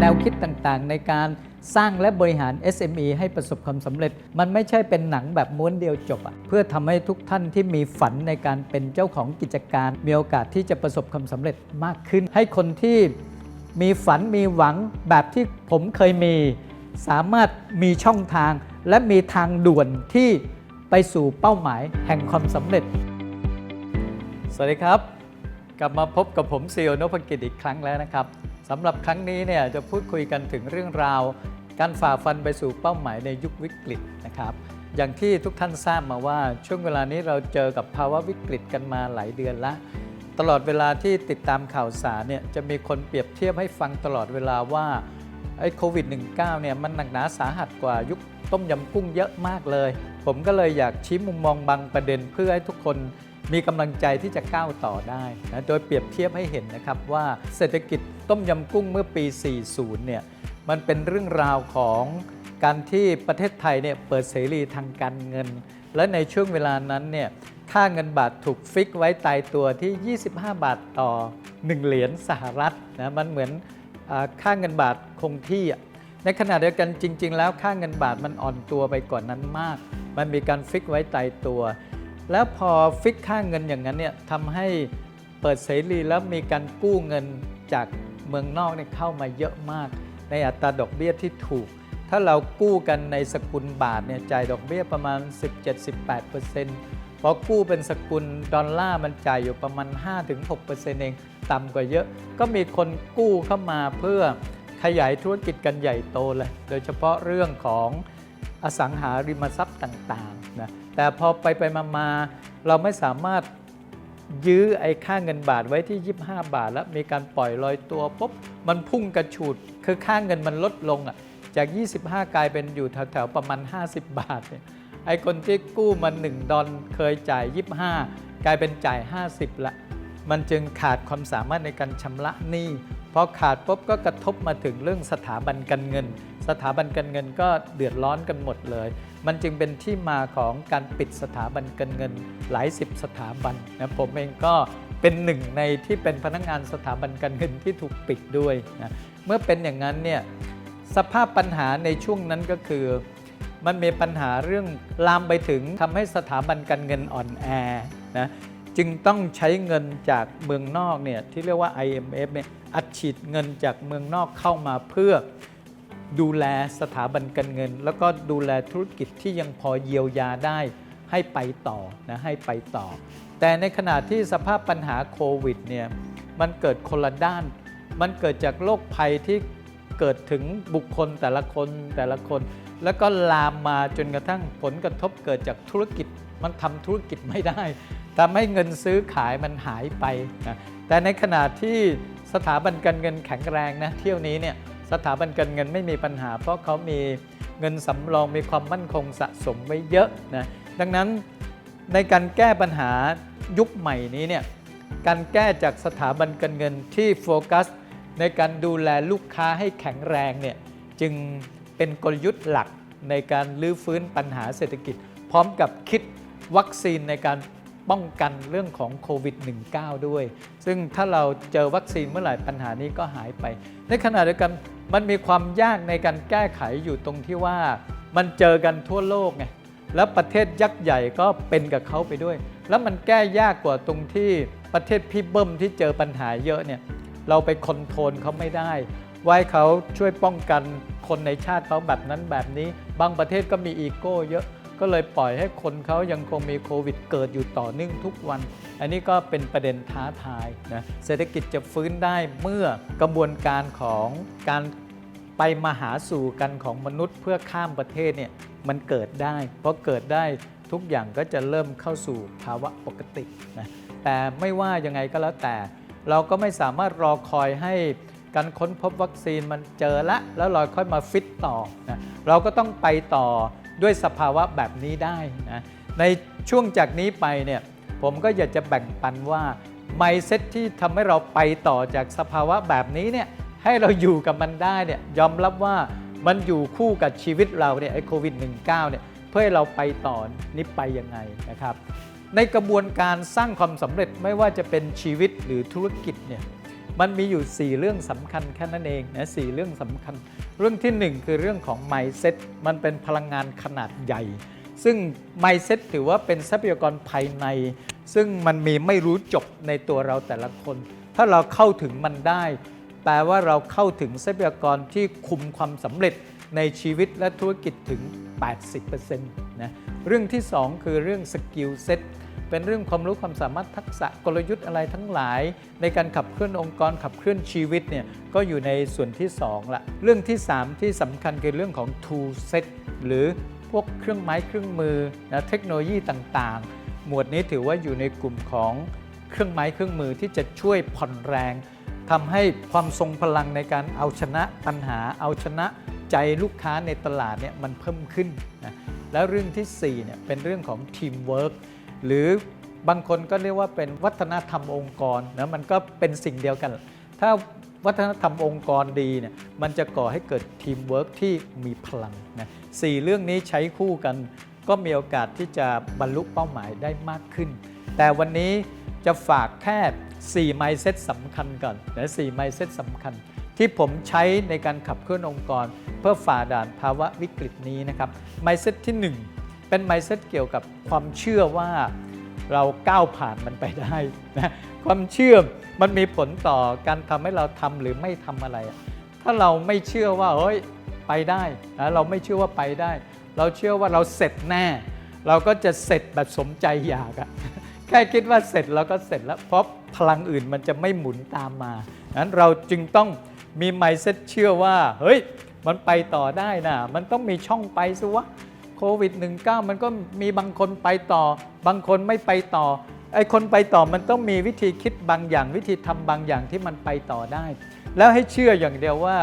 แนวคิดต่างๆ ในการสร้างและบริหาร SME ให้ประสบความสำเร็จ มันไม่ใช่เป็นหนังแบบม้วนเดียวจบอะเพื่อทำให้ทุกท่านที่มีฝันในการเป็นเจ้าของกิจการ มีโอกาสที่จะประสบความสำเร็จมากขึ้น ให้คนที่มีฝันมีหวังแบบที่ผมเคยมี สามารถมีช่องทาง และมีทางด่วนที่ไปสู่เป้าหมายแห่งความสำเร็จ สวัสดีครับ กลับมาพบกับผมซีโอนพกิจอีกครั้งแล้วนะครับ สำหรับครั้งนี้เนี่ยจะพูดคุยกันถึงเรื่องราว การฝ่าฟันไปสู่เป้าหมายในยุควิกฤตนะครับ อย่างที่ทุกท่านทราบมาว่าช่วงเวลานี้เราเจอกับภาวะวิกฤตกันมาหลายเดือนละ ตลอดเวลาที่ติดตามข่าวสารเนี่ยจะมีคนเปรียบเทียบให้ฟังตลอดเวลาว่าไอ้โควิด -19 เนี่ยมันหนักหนาสาหัสกว่ายุคต้มยำกุ้งเยอะมากเลย ผมก็เลยอยากชี้มุมมองบางประเด็นเพื่อให้ทุกคน มีกำลังใจที่จะก้าวต่อได้นะโดยเปรียบเทียบให้เห็นนะครับว่าเศรษฐกิจต้มยำกุ้งเมื่อปี 40 เนี่ยมันเป็นเรื่องราวของการที่ประเทศไทยเนี่ยเปิดเสรีทางการเงิน และในช่วงเวลานั้นเนี่ยค่าเงินบาทถูกฟิกไว้ตายตัวที่ 25 บาทต่อ 1 เหรียญสหรัฐนะมันเหมือนอค่าเงินบาทคงที่ ในขณะเดียวกันจริง ๆ แล้วค่าเงินบาทมันอ่อนตัวไปก่อนนั้นมาก มันมีการฟิกไว้ตายตัว แล้วพอฟิกค่าเงินอย่างนั้นเนี่ยทำให้เปิดเสรีแล้วมีการกู้เงินจากเมืองนอกเนี่ยเข้ามาเยอะมาก ในอัตราดอกเบี้ยที่ถูก ถ้าเรากู้กันในสกุลบาทเนี่ยจ่ายดอกเบี้ยประมาณ 17-18%พอกู้เป็นสกุลดอลลาร์มันจ่ายอยู่ประมาณ 5-6%เองต่ำกว่าเยอะ ก็มีคนกู้เข้ามาเพื่อขยายธุรกิจกันใหญ่โตเลย โดยเฉพาะเรื่องของ อสังหาริมทรัพย์ต่างๆนะแต่พอไปไปมามาเราไม่สามารถยื้อไอ้ค่าเงินบาทไว้ที่ 25 บาท แล้วมีการปล่อยลอยตัวปุ๊บมันพุ่งกระฉูดคือค่าเงินมันลดลงอะจาก 25 กลายเป็นอยู่แถวๆประมาณ 50 บาทเนี่ยไอ้คนที่กู้มา 1 ดอลเคยจ่าย 25 กลายเป็นจ่าย 50ละมันจึงขาดความสามารถในการชำระหนี้พอขาดปุ๊บก็กระทบมาถึงเรื่องสถาบันการเงิน สถาบันการเงินก็เดือดร้อนกันหมดเลย มันจึงเป็นที่มาของการปิดสถาบันการเงินหลายสิบสถาบันนะผมเองก็เป็นหนึ่งในที่เป็นพนักงานสถาบันการเงินที่ถูกปิดด้วยนะเมื่อเป็นอย่างนั้นเนี่ยสภาพปัญหาในช่วงนั้นก็คือ มันมีปัญหาเรื่องลามไปถึงทำให้สถาบันการเงินอ่อนแอนะจึงต้องใช้เงินจากเมืองนอกเนี่ยที่เรียกว่า IMF เนี่ยอัดฉีดเงินจากเมืองนอกเข้ามาเพื่อดูแลสถาบันการเงิน แล้วก็ดูแลธุรกิจที่ยังพอเยียวยาได้ให้ไปต่อนะให้ไปต่อ แต่ในขณะที่สภาพปัญหาโควิดเนี่ยมันเกิดคนละด้าน มันเกิดจากโรคภัยที่เกิดถึงบุคคลแต่ละคนแต่ละคน แล้วก็ลามมาจนกระทั่งผลกระทบเกิดจากธุรกิจมันทำธุรกิจไม่ได้ทำให้เงินซื้อขายมันหายไปนะแต่ในขณะที่ สถาบันการเงินแข็งแรงนะเที่ยวนี้เนี่ยสถาบันการเงินไม่มีปัญหา เพราะเขามีเงินสำรองมีความมั่นคงสะสมไว้เยอะนะดังนั้นในการแก้ปัญหายุคใหม่นี้เนี่ยการแก้จากสถาบันการเงินที่โฟกัส ในการดูแลลูกค้าให้แข็งแรงเนี่ยจึงเป็นกลยุทธ์หลักในการลื้อฟื้นปัญหาเศรษฐกิจ พร้อมกับคิดวัคซีนในการ ป้องกันเรื่องของโควิด -19 ด้วย ซึ่งถ้าเราเจอวัคซีนเมื่อไหร่ปัญหานี้ก็หายไป ในขณะเดียวกันมันมีความยากในการแก้ไขอยู่ตรงที่ว่า มันเจอกันทั่วโลกไงแล้วประเทศยักษ์ใหญ่ก็เป็นกับเขาไปด้วย แล้วมันแก้ยากกว่าตรงที่ประเทศพี่เบิ้มที่เจอปัญหาเยอะเนี่ยเราไปคอนโทรลเขาไม่ได้ไว้เขาช่วยป้องกันคนในชาติเขาแบบนั้นแบบนี้ บางประเทศก็มีอีโก้เยอะ ก็เลยปล่อยให้คนเขายังคงมีโควิดเกิดอยู่ต่อเนื่องทุกวัน อันนี้ก็เป็นประเด็นท้าทายนะเศรษฐกิจจะฟื้นได้เมื่อกระบวนการของการไปมาหาสู่กันของมนุษย์เพื่อข้ามประเทศเนี่ยมันเกิดได้ เพราะเกิดได้ทุกอย่างก็จะเริ่มเข้าสู่ภาวะปกตินะแต่ไม่ว่ายังไงก็แล้วแต่ เราก็ไม่สามารถรอคอยให้การค้นพบวัคซีนมันเจอละ แล้วเราค่อยมาฟิตต่อนะเราก็ต้องไปต่อ ด้วยสภาวะแบบนี้ได้นะในช่วงจากนี้ไปเนี่ยผมก็อยากจะแบ่งปันว่าไมเซ็ตที่ทำให้เราไปต่อจากสภาวะแบบนี้เนี่ยให้เราอยู่กับมันได้เนี่ยยอมรับว่ามันอยู่คู่กับชีวิตเราเนี่ยไอ้โควิด -19 เนี่ยเพื่อให้เราไปต่อนี้ไปยังไงนะครับ ในกระบวนการสร้างความสำเร็จไม่ว่าจะเป็นชีวิตหรือธุรกิจเนี่ย มันมีอยู่ 4 เรื่องสำคัญแค่นั้นเองนะสเรื่องสำคัญ เรื่องที่ 1 คือเรื่องของ mindset มันเป็นพลังงานขนาดใหญ่ ซึ่ง mindset ถือว่าเป็นทรัพยากรภายใน ซึ่งมันมีไม่รู้จบในตัวเราแต่ละคน ถ้าเราเข้าถึงมันได้ แปลว่าเราเข้าถึงทรัพยากรที่คุมความสำเร็จในชีวิตและธุรกิจถึง 80%นะเรื่องที่ 2 คือเรื่องสกิลเซ็ต เป็นเรื่องความรู้ความสามารถทักษะกลยุทธ์อะไรทั้งหลาย ในการขับเคลื่อนองค์กรขับเคลื่อนชีวิตเนี่ยก็อยู่ในส่วนที่2ละเรื่องที่ 3 ที่สำคัญคือเรื่องของ tool set หรือพวกเครื่องไม้เครื่องมือนะเทคโนโลยีต่างๆ หมวดนี้ถือว่าอยู่ในกลุ่มของเครื่องไม้เครื่องมือที่จะช่วยผ่อนแรงทำให้ความทรงพลังในการเอาชนะปัญหาเอาชนะใจลูกค้าในตลาดเนี่ยมันเพิ่มขึ้นนะแล้วเรื่องที่4เนี่ยเป็นเรื่องของทีมเวิร์ก หรือบางคนก็เรียกว่าเป็นวัฒนธรรมองค์กรนะมันก็เป็นสิ่งเดียวกัน ถ้าวัฒนธรรมองค์กรดีเนี่ยมันจะก่อให้เกิดทีมเวิร์กที่มีพลังนะสี่เรื่องนี้ใช้คู่กัน ก็มีโอกาสที่จะบรรลุเป้าหมายได้มากขึ้น แต่วันนี้จะฝากแค่4 mindset สำคัญก่อนนะ4 mindset สำคัญ ที่ผมใช้ในการขับเคลื่อนองค์กร เพื่อฝ่าด่านภาวะวิกฤตนี้นะครับ mindset ที่ 1 เป็น mindset เกี่ยวกับความเชื่อว่าเราก้าวผ่านมันไปได้นะความเชื่อมันมีผลต่อการทำให้เราทำหรือไม่ทำอะไร ถ้าเราไม่เชื่อว่าเฮ้ยไปได้นะเราไม่เชื่อว่าไปได้ เราเชื่อว่าเราเสร็จแน่ เราก็จะเสร็จแบบสมใจอยากอะแค่คิดว่าเสร็จเราก็เสร็จแล้วเพราะพลังอื่นมันจะไม่หมุนตามมานั้นเราจึงต้องมีไมเซ็ตเชื่อว่า เฮ้ย มันไปต่อได้นะ มันต้องมีช่องไปสิวะ โควิด -19 มันก็มีบางคนไปต่อ บางคนไม่ไปต่อไอ้คนไปต่อมันต้องมีวิธีคิดบางอย่างวิธีทำบางอย่างที่มันไปต่อได้ แล้วให้เชื่ออย่างเดียวว่า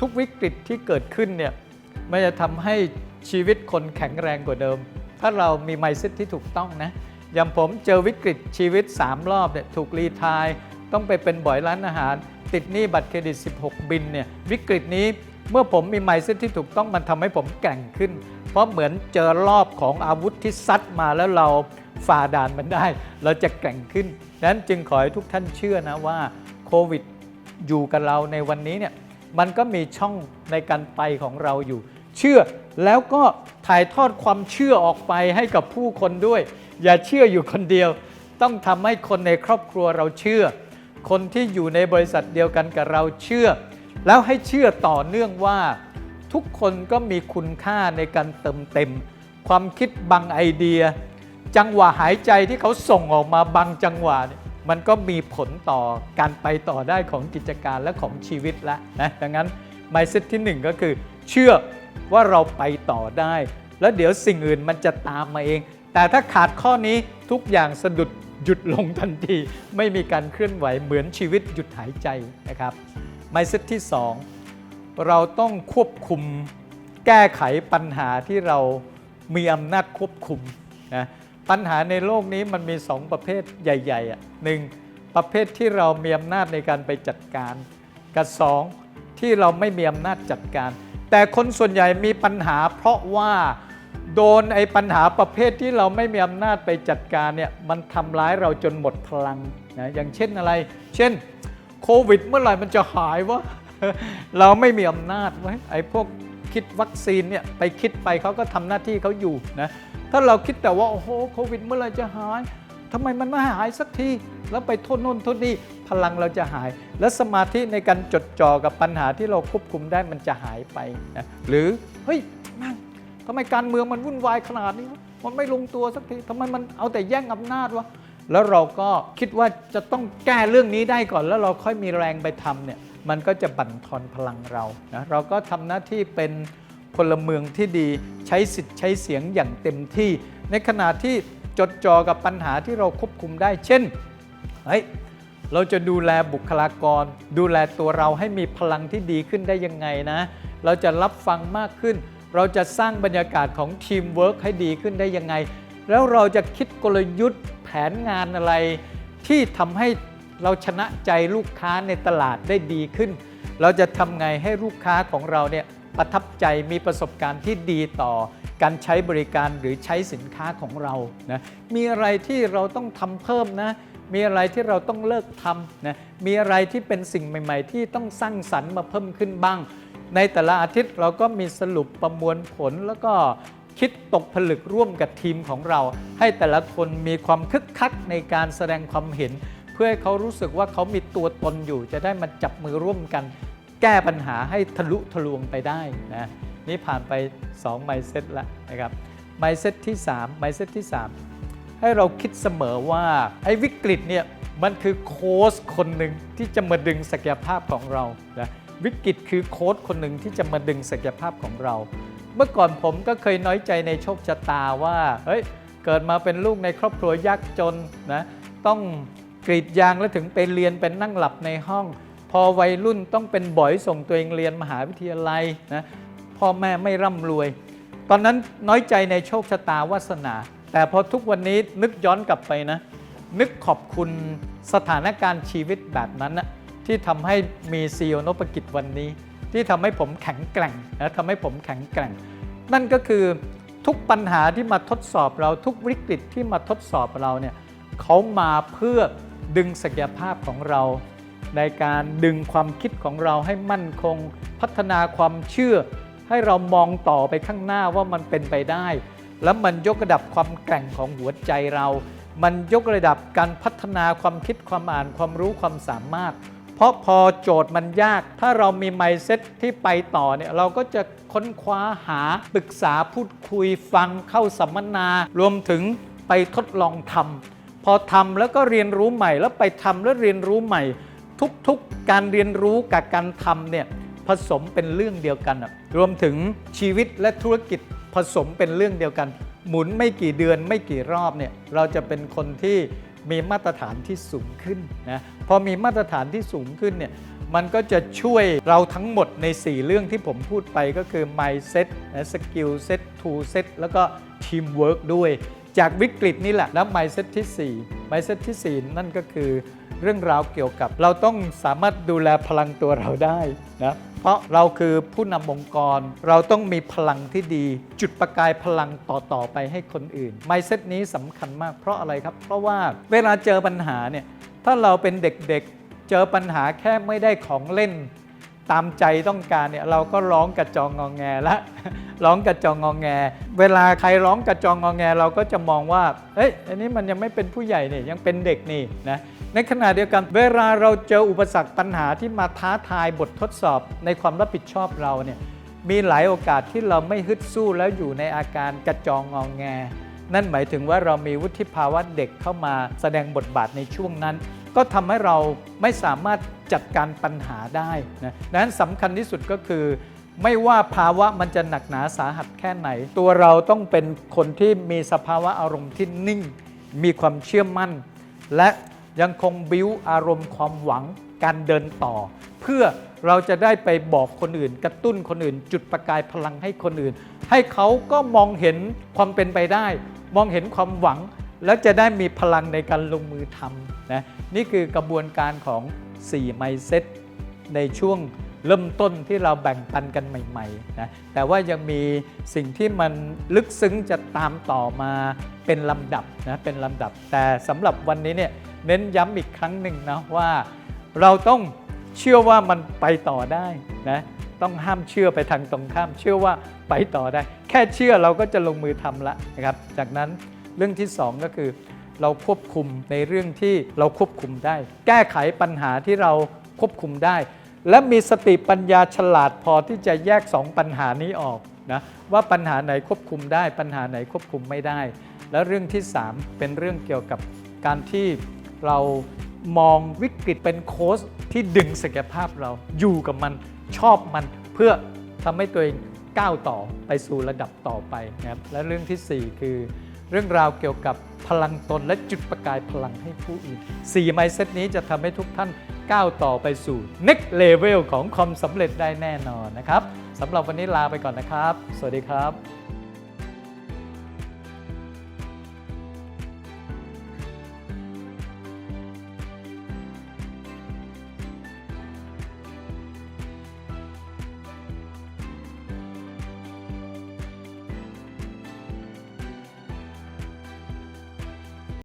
ทุกวิกฤตที่เกิดขึ้นเนี่ยมันจะทำให้ชีวิตคนแข็งแรงกว่าเดิม ถ้าเรามีไมซ์เซ็ตที่ถูกต้องนะอย่างผมเจอวิกฤตชีวิต 3 รอบเนี่ยถูกรีทาย ต้องไปเป็นบ่อยร้านอาหาร ติดหนี้บัตรเครดิต 16 บินเนี่ยวิกฤตนี้เมื่อผมมีไมซ์เซ็ตที่ถูกต้องมันทำให้ผมแกร่งขึ้น เพราะเหมือนเจอรอบของอาวุธที่ซัดมาแล้วเราฝ่าด่านมันได้ เราจะแกร่งขึ้นนั้นจึงขอให้ทุกท่านเชื่อนะว่าโควิดอยู่กับเราในวันนี้เนี่ยมันก็มีช่องในการไปของเราอยู่ เชื่อแล้วก็ถ่ายทอดความเชื่อออกไปให้กับผู้คนด้วย อย่าเชื่ออยู่คนเดียว ต้องทำให้คนในครอบครัวเราเชื่อ คนที่อยู่ในบริษัทเดียวกันกับเราเชื่อ แล้วให้เชื่อต่อเนื่องว่า ทุกคนก็มีคุณค่าในการเติมเต็ม ความคิดบางไอเดีย จังหวะหายใจที่เขาส่งออกมาบางจังหวะเนี่ยมันก็มีผลต่อการไปต่อได้ของกิจการและของชีวิตแล้วนะดังนั้น mindset ที่ 1 ก็คือ เชื่อว่าเราไปต่อได้ แล้วเดี๋ยวสิ่งอื่นมันจะตามมาเอง แต่ถ้าขาดข้อนี้ทุกอย่างสะดุดหยุดลงทันที ไม่มีการเคลื่อนไหวเหมือนชีวิตหยุดหายใจนะครับ mindset ที่ 2 เราต้องควบคุมแก้ไขปัญหาที่เรามีอำนาจควบคุมนะปัญหาในโลกนี้มันมี2ประเภทใหญ่ๆอะหนึ่งประเภทที่เรามีอำนาจในการไปจัดการ กับสองที่เราไม่มีอำนาจจัดการ แต่คนส่วนใหญ่มีปัญหา เพราะว่าโดนไอ้ปัญหาประเภทที่เราไม่มีอำนาจไปจัดการเนี่ยมันทำร้ายเราจนหมดพลังนะอย่างเช่นอะไร เช่นโควิดเมื่อไหร่มันจะหายวะ เราไม่มีอำนาจไว้ไอ้พวกคิดวัคซีนเนี่ยไปคิดไปเขาก็ทำหน้าที่เขาอยู่นะถ้าเราคิดแต่ว่าโอ้โหโควิดเมื่อไรจะหายทำไมมันไม่หายสักที แล้วไปโทษโน่นโทษนี่พลังเราจะหาย และสมาธิในการจดจ่อกับปัญหาที่เราควบคุมได้มันจะหายไปนะหรือเฮ้ยแม่งทำไมการเมืองมันวุ่นวายขนาดนี้ มันไม่ลงตัวสักทีทำไมมันเอาแต่แย่งอำนาจวะแล้วเราก็คิดว่าจะต้องแก้เรื่องนี้ได้ก่อน แล้วเราค่อยมีแรงไปทำเนี่ย มันก็จะบั่นทอนพลังเรานะเราก็ทำหน้าที่เป็นพลเมืองที่ดีใช้สิทธิ์ใช้เสียงอย่างเต็มที่ ในขณะที่จดจ่อกับปัญหาที่เราควบคุมได้ เช่นเฮ้ยเราจะดูแลบุคลากร ดูแลตัวเราให้มีพลังที่ดีขึ้นได้ยังไงนะ เราจะรับฟังมากขึ้น เราจะสร้างบรรยากาศของทีมเวิร์กให้ดีขึ้นได้ยังไง แล้วเราจะคิดกลยุทธ์แผนงานอะไร ที่ทำให้ เราชนะใจลูกค้าในตลาดได้ดีขึ้น เราจะทำไงให้ลูกค้าของเราเนี่ยประทับใจมีประสบการณ์ที่ดีต่อการใช้บริการหรือใช้สินค้าของเรานะมีอะไรที่เราต้องทำเพิ่มนะมีอะไรที่เราต้องเลิกทำนะมีอะไรที่เป็นสิ่งใหม่ ๆ ที่ต้องสร้างสรรค์มาเพิ่มขึ้นบ้าง ในแต่ละอาทิตย์เราก็มีสรุปประมวลผลแล้วก็คิดตกผลึกร่วมกับทีมของเรา ให้แต่ละคนมีความคึกคักในการแสดงความเห็น เพื่อให้เขารู้สึกว่าเขามีตัวตนอยู่ จะได้มาจับมือร่วมกัน แก้ปัญหาให้ทะลุทะลวงไปได้นะนี่ผ่านไป2ไมเซ็ตแล้วนะครับไมเซ็ตที่3ไมเซ็ตที่ 3 ให้เราคิดเสมอว่าไอ้วิกฤตเนี่ยมันคือโค้ชคนหนึ่งที่จะมาดึงศักยภาพของเรานะวิกฤตคือโค้ชคนหนึ่งที่จะมาดึงศักยภาพของเรา เมื่อก่อนผมก็เคยน้อยใจในโชคชะตาว่า เฮ้ย เกิดมาเป็นลูกในครอบครัวยากจนนะ ต้อง กรีดยางแล้วถึงไปเรียนเป็นนั่งหลับในห้อง พอวัยรุ่นต้องเป็นบ่อยส่งตัวเองเรียนมหาวิทยาลัยนะพ่อแม่ไม่ร่ำรวย ตอนนั้นน้อยใจในโชคชะตาวาสนา แต่พอทุกวันนี้นึกย้อนกลับไปนะนึกขอบคุณสถานการณ์ชีวิตแบบนั้นนะที่ทำให้มีซีโอนพกิจวันนี้ ที่ทำให้ผมแข็งแกร่งนะทำให้ผมแข็งแกร่ง นั่นก็คือทุกปัญหาที่มาทดสอบเราทุกวิกฤตที่มาทดสอบเราเนี่ยเขามาเพื่อ ดึงศักยภาพของเรา ในการดึงความคิดของเราให้มั่นคง พัฒนาความเชื่อ ให้เรามองต่อไปข้างหน้าว่ามันเป็นไปได้ แล้วมันยกระดับความแกร่งของหัวใจเรา มันยกระดับการพัฒนาความคิดความอ่านความรู้ความสามารถ เพราะพอโจทย์มันยาก ถ้าเรามีไมเซ็ตที่ไปต่อเนี่ยเราก็จะค้นคว้าหาปรึกษาพูดคุยฟังเข้าสัมมนา รวมถึงไปทดลองทำ พอทำแล้วก็เรียนรู้ใหม่ แล้วไปทำแล้วเรียนรู้ใหม่ ทุกๆการเรียนรู้กับการทำเนี่ยผสมเป็นเรื่องเดียวกันรวมถึงชีวิตและธุรกิจผสมเป็นเรื่องเดียวกัน หมุนไม่กี่เดือนไม่กี่รอบเนี่ยเราจะเป็นคนที่มีมาตรฐานที่สูงขึ้นนะพอมีมาตรฐานที่สูงขึ้นเนี่ยมันก็จะช่วยเราทั้งหมดใน 4 เรื่องที่ผมพูดไปก็คือ mindset นะ skill set tool set แล้วก็ teamwork ด้วย จากวิกฤตนี่แหละแล้ว mindset ที่ 4 mindset ที่ 4 นั่นก็คือเรื่องราวเกี่ยวกับ เราต้องสามารถดูแลพลังตัวเราได้นะเพราะเราคือผู้นำองค์กร เราต้องมีพลังที่ดี จุดประกายพลังต่อ ๆ ไปให้คนอื่น mindset นี้สำคัญมากเพราะอะไรครับ เพราะว่าเวลาเจอปัญหาเนี่ยถ้าเราเป็นเด็กๆ เจอปัญหาแค่ไม่ได้ของเล่น ตามใจต้องการเนี่ยเราก็ร้องกระจองงองแงละ ร้องกระจองงองแง เวลาใครร้องกระจองงองแง เราก็จะมองว่าเอ้ยอันนี้มันยังไม่เป็นผู้ใหญ่นี่ยังเป็นเด็กนี่นะในขณะเดียวกันเวลาเราเจออุปสรรคปัญหาที่มาท้าทายบททดสอบในความรับผิดชอบเราเนี่ยมีหลายโอกาสที่เราไม่ฮึดสู้แล้วอยู่ในอาการกระจองงองแง นั่นหมายถึงว่าเรามีวุฒิภาวะเด็กเข้ามาแสดงบทบาทในช่วงนั้น ก็ทำให้เราไม่สามารถจัดการปัญหาได้นะดังนั้นสำคัญที่สุดก็คือ ไม่ว่าภาวะมันจะหนักหนาสาหัสแค่ไหน ตัวเราต้องเป็นคนที่มีสภาวะอารมณ์ที่นิ่ง มีความเชื่อมั่น และยังคงบิ้วอารมณ์ความหวังการเดินต่อ เพื่อเราจะได้ไปบอกคนอื่น กระตุ้นคนอื่น จุดประกายพลังให้คนอื่น ให้เขาก็มองเห็นความเป็นไปได้ มองเห็นความหวัง แล้วจะได้มีพลังในการลงมือทำนะนี่คือกระบวนการของ4 mindset ในช่วง เริ่มต้นที่เราแบ่งปันกันใหม่ๆนะแต่ว่ายังมีสิ่งที่มันลึกซึ้งจะตามต่อมาเป็นลำดับนะเป็นลำดับ แต่สำหรับวันนี้เนี่ยเน้นย้ำอีกครั้งหนึ่งนะว่าเราต้องเชื่อว่ามันไปต่อได้นะต้องห้ามเชื่อไปทางตรงข้าม เชื่อว่าไปต่อได้ แค่เชื่อเราก็จะลงมือทำละนะครับจากนั้นเรื่องที่สองก็คือเราควบคุมในเรื่องที่เราควบคุมได้ แก้ไขปัญหาที่เราควบคุมได้ และมีสติปัญญาฉลาดพอที่จะแยกสองปัญหานี้ออกนะว่าปัญหาไหนควบคุมได้ ปัญหาไหนควบคุมไม่ได้ แล้วเรื่องที่ 3 เป็นเรื่องเกี่ยวกับการที่เรามองวิกฤตเป็นโค้ชที่ดึงศักยภาพเราอยู่กับมันชอบมันเพื่อทำให้ตัวเองก้าวต่อไปสู่ระดับต่อไปนะครับและเรื่องทีสี่4 คือ เรื่องราวเกี่ยวกับพลังตนและจุดประกายพลังให้ผู้อื่น4ไมเซตนี้จะทำให้ทุกท่าน ก้าวต่อไปสู่ next level ของความสำเร็จได้แน่นอนนะครับสำหรับวันนี้ลาไปก่อนนะครับ สวัสดีครับ